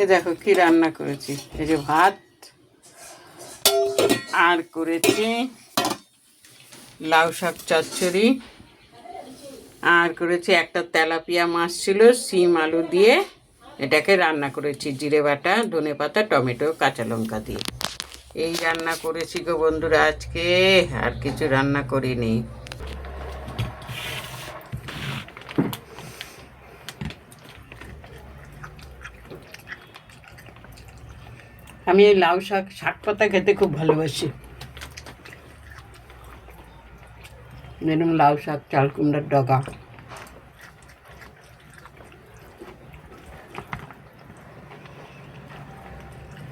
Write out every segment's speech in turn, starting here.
এ দেখো কি রান্না করেছি। এই যে ভাত, আর করেছি লাউ শাক চচ্চড়ি, আর করেছি একটা তেলাপিয়া মাছ ছিল, শিম আলু দিয়ে এটাকে রান্না করেছি, জিরে বাটা, ধনে পাতা, টমেটো, কাঁচা লঙ্কা দিয়ে। এই রান্না করেছি গো বন্ধুরা আজকে, আর কিছু রান্না করিনি। আমি এই লাউ শাক শাক পাতা খেতে খুব ভালোবাসি। যেরকম লাউ শাক, চাল কুমড়ার ডগা।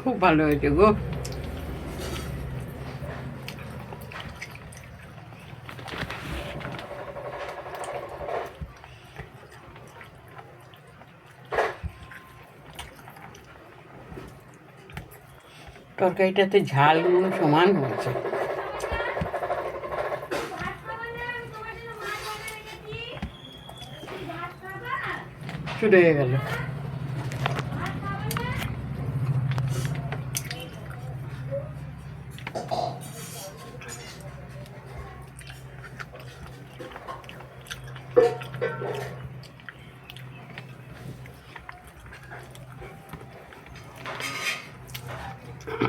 খুব ভালো হয়েছে গো। তরকারিটাতে ঝাল নুন সমান হয়েছে। হয়ে গেল। কি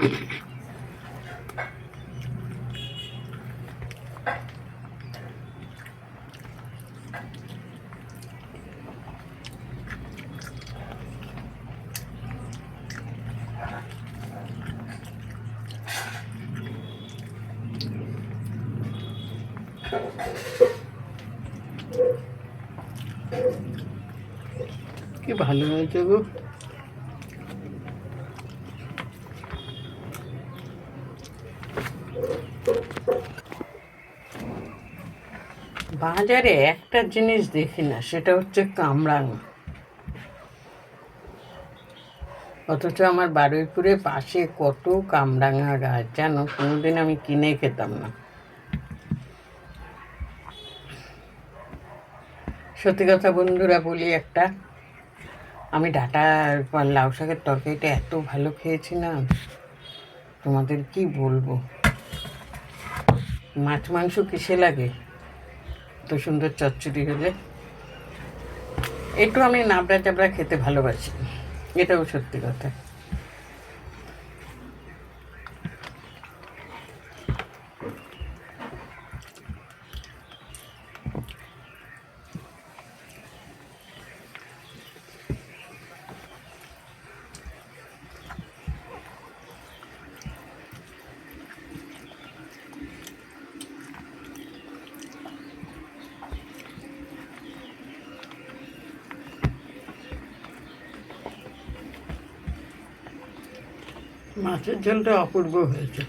ভালো হয়েছে গো বাজারে একটা জিনিস দেখি না, সেটা হচ্ছে কামরাঙা। অথচ আমার বারুইপুরের পাশে কত কামরাঙা গাছ, জানো? কোনোদিন আমি কিনে খেতাম না। সত্যি কথা বন্ধুরা বলি একটা, আমি ডাটা লাউ শাকের তরকারিটা এত ভালো খেয়েছি না, তোমাদের কি বলব? মাছ মাংস কিসে লাগে? এত সুন্দর চচ্চড়ি হলে। একটু আমি নাবড়া চাবড়া খেতে ভালোবাসি। এটাও সত্যি কথা। মাছের ঝোলটা অপূর্ব হয়েছে।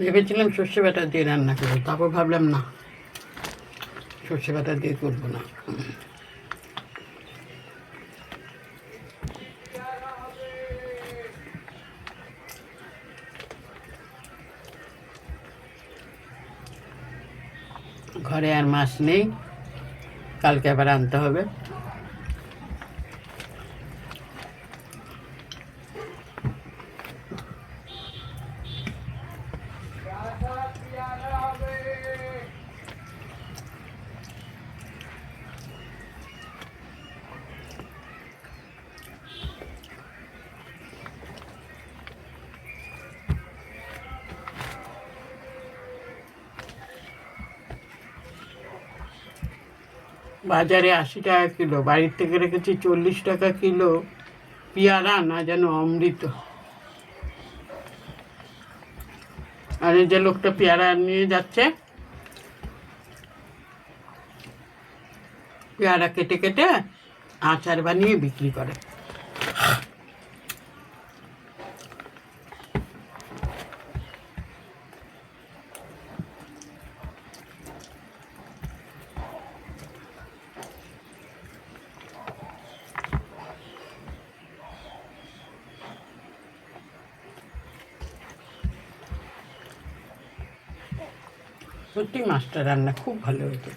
ভেবেছিলাম সর্ষে বাটা দিয়ে রান্না করব, তারপর ভাবলাম না, সর্ষে বাটা দিয়ে করব না। ঘরে আর মাছ নেই। কালকে আবার আনতে হবে। বাজারে আশি টাকা কিলো, বাড়ির থেকে রেখেছি চল্লিশ টাকা কিলো পেয়ারা, না যেন অমৃত। আর যে লোকটা পেয়ারা নিয়ে যাচ্ছে, পেয়ারা কেটে কেটে আচার বানিয়ে বিক্রি করে। সত্যি মাছটা রান্না খুব ভালো হয়েছে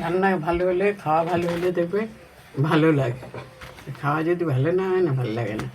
রান্না ভালো হলে, খাওয়া ভালো হলে দেখবে ভালো লাগে। খাওয়া যদি ভালো না হয় না, ভালো লাগে না।